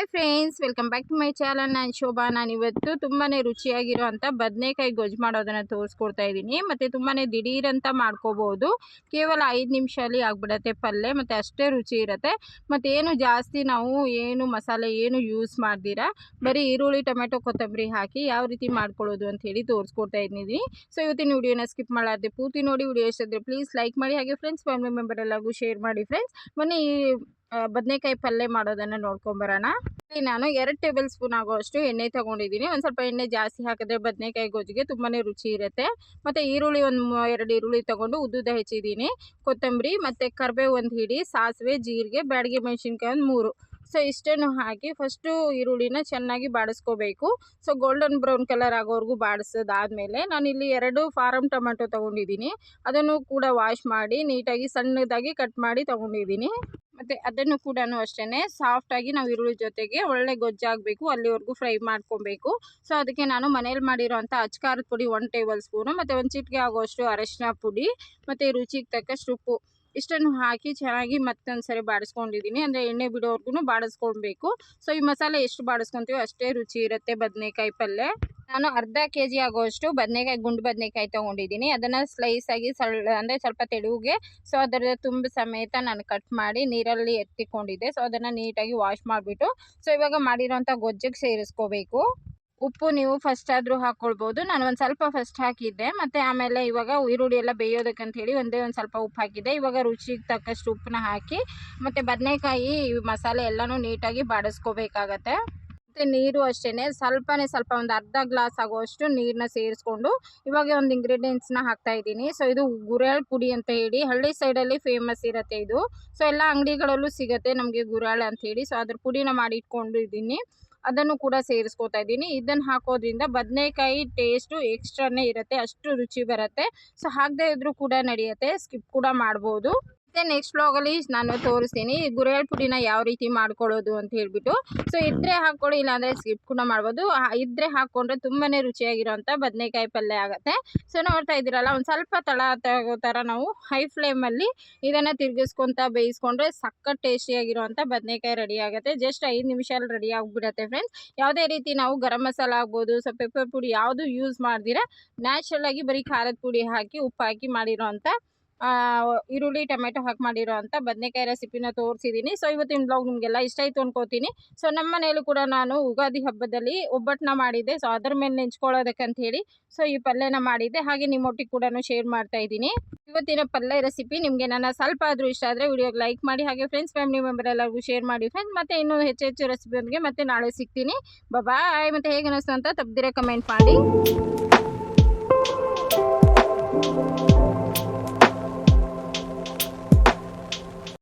Hi friends welcome back to my channel ನಾನು ಶೋಭಾ. ನಾನು ಇವತ್ತು ತುಂಬಾ ರುಚಿಯಾಗಿರುವಂಥ ಬದನೆಕಾಯಿ ಗೊಜ್ಜು ಮಾಡೋದನ್ನು ತೋರಿಸ್ಕೊಡ್ತಾ ಇದ್ದೀನಿ. ಮತ್ತು ತುಂಬಾ ದಿಢೀರಂತ ಮಾಡ್ಕೋಬೋದು ಕೇವಲ ಐದು ನಿಮಿಷದಲ್ಲಿ ಆಗ್ಬಿಡತ್ತೆ ಪಲ್ಯ ಮತ್ತು ಅಷ್ಟೇ ರುಚಿ ಇರುತ್ತೆ. ಮತ್ತು ಏನು ಜಾಸ್ತಿ ನಾವು ಏನು ಮಸಾಲೆ ಏನು ಯೂಸ್ ಮಾಡ್ದಿರಾ? ಬರೀ ಈರುಳ್ಳಿ, ಟೊಮೆಟೊ, ಕೊತ್ತಂಬರಿ ಹಾಕಿ ಯಾವ ರೀತಿ ಮಾಡ್ಕೊಳ್ಳೋದು ಅಂತ ಹೇಳಿ ತೋರಿಸ್ಕೊಡ್ತಾ ಇದ್ದೀನಿ. ಸೊ ಇವತ್ತಿನ ವಿಡಿಯೋನ ಸ್ಕಿಪ್ ಮಾಡಾರ್ದೆ ಪೂರ್ತಿ ನೋಡಿ. ವಿಡಿಯೋ ಎಷ್ಟಿದ್ರೆ ಪ್ಲೀಸ್ ಲೈಕ್ ಮಾಡಿ. ಹಾಗೆ ಫ್ರೆಂಡ್ಸ್ ಫ್ಯಾಮಿಲಿ ಮೆಂಬರ್ ಎಲ್ಲರಿಗೂ ಶೇರ್ ಮಾಡಿ ಫ್ರೆಂಡ್ಸ್ ಮೊನ್ನೆ ಈ ಬದನೆಕಾಯಿ ಪಲ್ಯ ಮಾಡೋದನ್ನು ನೋಡ್ಕೊಂಬರೋಣ. ಇಲ್ಲಿ ನಾನು ಎರಡು ಟೇಬಲ್ ಸ್ಪೂನ್ ಆಗುವಷ್ಟು ಎಣ್ಣೆ ತಗೊಂಡಿದ್ದೀನಿ. ಒಂದು ಸ್ವಲ್ಪ ಎಣ್ಣೆ ಜಾಸ್ತಿ ಹಾಕಿದ್ರೆ ಬದನೆಕಾಯಿ ಗೊಜ್ಜಿಗೆ ತುಂಬಾ ರುಚಿ ಇರುತ್ತೆ. ಮತ್ತು ಈರುಳ್ಳಿ ಒಂದು ಎರಡು ಈರುಳ್ಳಿ ತಗೊಂಡು ಉದ್ದುದ ಹೆಚ್ಚಿದ್ದೀನಿ. ಕೊತ್ತಂಬರಿ ಮತ್ತು ಕರಿಬೇವು ಒಂದು ಹಿಡಿ, ಸಾಸಿವೆ, ಜೀರಿಗೆ, ಬ್ಯಾಡಿಗೆ ಮೆಣಸಿನ್ಕಾಯಿ ಒಂದು ಮೂರು. ಸೊ ಇಷ್ಟನ್ನು ಹಾಕಿ ಫಸ್ಟು ಈರುಳ್ಳಿನ ಚೆನ್ನಾಗಿ ಬಾಡಿಸ್ಕೋಬೇಕು. ಸೊ ಗೋಲ್ಡನ್ ಬ್ರೌನ್ ಕಲರ್ ಆಗೋವರೆಗೂ ನಾನು ನಾನಿಲ್ಲಿ ಎರಡು ಫಾರಮ್ ಟೊಮೆಟೊ ತೊಗೊಂಡಿದ್ದೀನಿ. ಅದನ್ನು ಕೂಡ ವಾಶ್ ಮಾಡಿ, ನೀಟಾಗಿ ಸಣ್ಣದಾಗಿ ಕಟ್ ಮಾಡಿ ತೊಗೊಂಡಿದ್ದೀನಿ. ಮತ್ತು ಅದನ್ನು ಕೂಡ ಅಷ್ಟೇ ಸಾಫ್ಟಾಗಿ ನಾವು ಈರುಳ್ಳಿ ಜೊತೆಗೆ ಒಳ್ಳೆ ಗೊಜ್ಜಾಗಬೇಕು, ಅಲ್ಲಿವರೆಗೂ ಫ್ರೈ ಮಾಡ್ಕೊಬೇಕು. ಸೊ ಅದಕ್ಕೆ ನಾನು ಮನೇಲಿ ಮಾಡಿರೋಂಥ ಅಚ್ಕಾರದ ಪುಡಿ ಒನ್ ಟೇಬಲ್ ಸ್ಪೂನು ಮತ್ತು ಒಂದು ಚಿಟಿಕೆ ಆಗೋಷ್ಟು ಅರಶಿನ ಪುಡಿ, ಮತ್ತು ರುಚಿಗೆ ತಕ್ಕಷ್ಟು ಉಪ್ಪು. ಇಷ್ಟನ್ನು ಹಾಕಿ ಚೆನ್ನಾಗಿ ಮತ್ತೊಂದು ಸರಿ ಬಾಡಿಸ್ಕೊಂಡಿದ್ದೀನಿ. ಅಂದರೆ ಎಣ್ಣೆ ಬಿಡೋವರೆಗೂ ಬಾಡಿಸ್ಕೊಳ್ಬೇಕು. ಸೊ ಈ ಮಸಾಲೆ ಎಷ್ಟು ಬಾಡಿಸ್ಕೊತೀವೋ ಅಷ್ಟೇ ರುಚಿ ಇರುತ್ತೆ ಬದನೆಕಾಯಿ ಪಲ್ಯ ನಾನು ಅರ್ಧ ಕೆ ಜಿ ಆಗೋಷ್ಟು ಬದನೆಕಾಯಿ, ಗುಂಡು ಬದನೆಕಾಯಿ ತೊಗೊಂಡಿದ್ದೀನಿ. ಅದನ್ನು ಸ್ಲೈಸಾಗಿ ಸಳ್ ಅಂದರೆ ಸ್ವಲ್ಪ ತೆಳುವಿಗೆ ಸೊ ಅದರ ತುಂಬ ಸಮೇತ ನಾನು ಕಟ್ ಮಾಡಿ ನೀರಲ್ಲಿ ಎತ್ತಿಕೊಂಡಿದ್ದೆ. ಸೊ ಅದನ್ನು ನೀಟಾಗಿ ವಾಶ್ ಮಾಡಿಬಿಟ್ಟು ಸೊ ಇವಾಗ ಮಾಡಿರೋಂಥ ಗೊಜ್ಜಿಗೆ ಸೇರಿಸ್ಕೋಬೇಕು. ಉಪ್ಪು ನೀವು ಫಸ್ಟ್ ಆದರೂ ಹಾಕ್ಕೊಳ್ಬೋದು ನಾನು ಒಂದು ಸ್ವಲ್ಪ ಫಸ್ಟ್ ಹಾಕಿದ್ದೆ. ಮತ್ತು ಆಮೇಲೆ ಇವಾಗ ಈರುಳ್ಳಿ ಎಲ್ಲ ಅಂತ ಹೇಳಿ ಒಂದೇ ಒಂದು ಸ್ವಲ್ಪ ಉಪ್ಪು ಹಾಕಿದ್ದೆ. ಇವಾಗ ರುಚಿಗೆ ತಕ್ಕಷ್ಟು ಉಪ್ಪನ್ನ ಹಾಕಿ, ಮತ್ತು ಬದನೆಕಾಯಿ ಮಸಾಲೆ ಎಲ್ಲನೂ ನೀಟಾಗಿ ಬಾಡಿಸ್ಕೋಬೇಕಾಗತ್ತೆ. ಮತ್ತು ನೀರು ಅಷ್ಟೇ ಸ್ವಲ್ಪನೇ ಸ್ವಲ್ಪ ಒಂದು ಅರ್ಧ ಗ್ಲಾಸ್ ಆಗುವಷ್ಟು ನೀರನ್ನ ಸೇರಿಸ್ಕೊಂಡು ಇವಾಗ ಒಂದು ಇಂಗ್ರೀಡಿಯೆಂಟ್ಸ್ನ ಹಾಕ್ತಾ ಇದ್ದೀನಿ. ಸೊ ಇದು ಗುರಾಳ್ ಪುಡಿ ಅಂತ ಹೇಳಿ, ಹಳ್ಳಿ ಸೈಡಲ್ಲಿ ಫೇಮಸ್ ಇರುತ್ತೆ ಇದು. ಸೊ ಎಲ್ಲ ಅಂಗಡಿಗಳಲ್ಲೂ ಸಿಗುತ್ತೆ ನಮಗೆ ಗುರಾಳ್ ಅಂತ ಹೇಳಿ. ಸೊ ಅದ್ರ ಪುಡಿನ ಮಾಡಿ ಇಟ್ಕೊಂಡಿದ್ದೀನಿ. ಅದನ್ನು ಕೂಡ ಸೇರಿಸ್ಕೋತಾ ಇದ್ದೀನಿ. ಇದನ್ನು ಹಾಕೋದ್ರಿಂದ ಬದನೆಕಾಯಿ ಟೇಸ್ಟು ಎಕ್ಸ್ಟ್ರಾನೇ ಇರುತ್ತೆ, ಅಷ್ಟು ರುಚಿ ಬರುತ್ತೆ. ಸೊ ಹಾಕದೇ ಇದ್ರೂ ಕೂಡ ನಡೆಯುತ್ತೆ ಸ್ಕಿಪ್ ಕೂಡ ಮಾಡ್ಬೋದು. ಮತ್ತು ನೆಕ್ಸ್ಟ್ ಬ್ಲಾಗಲ್ಲಿ ನಾನು ತೋರಿಸ್ತೀನಿ. ಗುರೆಳ್ ಪುಡಿನ ಯಾವ ರೀತಿ ಮಾಡ್ಕೊಳ್ಳೋದು ಅಂತ ಹೇಳ್ಬಿಟ್ಟು. ಸೊ ಇದ್ದರೆ ಹಾಕ್ಕೊಳ್ಳಿ, ಇಲ್ಲಾಂದರೆ ಸ್ಕಿಪ್ ಕೂಡ ಮಾಡ್ಬೋದು. ಇದ್ರೆ ಹಾಕ್ಕೊಂಡ್ರೆ ತುಂಬಾ ರುಚಿಯಾಗಿರೋಂಥ ಬದನೆಕಾಯಿ ಪಲ್ಯ ಆಗುತ್ತೆ. ಸೊ ನೋಡ್ತಾ ಇದ್ದೀರಲ್ಲ, ಒಂದು ಸ್ವಲ್ಪ ತಳ ಥರ ನಾವು ಹೈ ಫ್ಲೇಮಲ್ಲಿ ಇದನ್ನು ತಿರುಗಿಸ್ಕೊತ ಬೇಯಿಸ್ಕೊಂಡ್ರೆ ಸಖತ್ ಟೇಸ್ಟಿಯಾಗಿರೋಂಥ ಬದನೆಕಾಯಿ ರೆಡಿ ಆಗುತ್ತೆ. ಜಸ್ಟ್ ಐದು ನಿಮಿಷಲ್ಲಿ ರೆಡಿ ಆಗಿಬಿಡುತ್ತೆ ಫ್ರೆಂಡ್ಸ್ ಯಾವುದೇ ರೀತಿ ನಾವು ಗರಂ ಮಸಾಲ ಆಗ್ಬೋದು ಸೊ ಪೆಪ್ಪರ್ ಪುಡಿ ಯಾವುದು ಯೂಸ್ ಮಾಡ್ದಿರ ನ್ಯಾಚುರಲಾಗಿ ಬರೀ ಖಾರದ ಪುಡಿ ಹಾಕಿ ಉಪ್ಪು ಹಾಕಿ ಈರುಳ್ಳಿ, ಟೊಮೆಟೊ ಹಾಕಿ ಮಾಡಿರೋ ಅಂಥ ಬದನೆಕಾಯಿ ರೆಸಿಪಿನ ತೋರಿಸಿದ್ದೀನಿ ಸೊ ಇವತ್ತಿನ ಬ್ಲಾಗ್ ನಿಮಗೆಲ್ಲ ಇಷ್ಟ ಆಯಿತು ಅನ್ಕೋತೀನಿ. ಸೊ ನಮ್ಮ ಮನೆಯಲ್ಲೂ ಕೂಡ ನಾನು ಯುಗಾದಿ ಹಬ್ಬದಲ್ಲಿ ಒಬ್ಬಟ್ಟನ್ನ ಮಾಡಿದ್ದೆ. ಸೊ ಅದ್ರ ಮೇಲೆ ಅಂತ ಹೇಳಿ. ಸೊ ಈ ಪಲ್ಯನ ಮಾಡಿದ್ದೆ. ಹಾಗೆ ನಿಮ್ಮೊಟ್ಟಿಗೆ ಕೂಡ ಶೇರ್ ಮಾಡ್ತಾ ಇದ್ದೀನಿ. ಇವತ್ತಿನ ಪಲ್ಯ ರೆಸಿಪಿ ನಿಮಗೆ ನನ್ನ ಸ್ವಲ್ಪ ಆದರೂ ಇಷ್ಟ ಆದರೆ ವಿಡಿಯೋಗೆ ಲೈಕ್ ಮಾಡಿ, ಹಾಗೆ ಫ್ರೆಂಡ್ಸ್ ಫ್ಯಾಮಿಲಿ ಮೆಂಬರ್ ಎಲ್ಲರಿಗೂ ಶೇರ್ ಮಾಡಿ ಫ್ರೆಂಡ್ಸ್ ಮತ್ತೆ ಇನ್ನೂ ಹೆಚ್ಚು ಹೆಚ್ಚು ರೆಸಿಪಿಯೊಂದಿಗೆ ಮತ್ತೆ ನಾಳೆ ಸಿಗ್ತೀನಿ. ಬಾಯ್ ಮತ್ತೆ ಹೇಗೆ ಅನಿಸ್ತು ಅಂತ ತಪ್ಪದಿರ ಕಮೆಂಟ್ ಮಾಡಿ.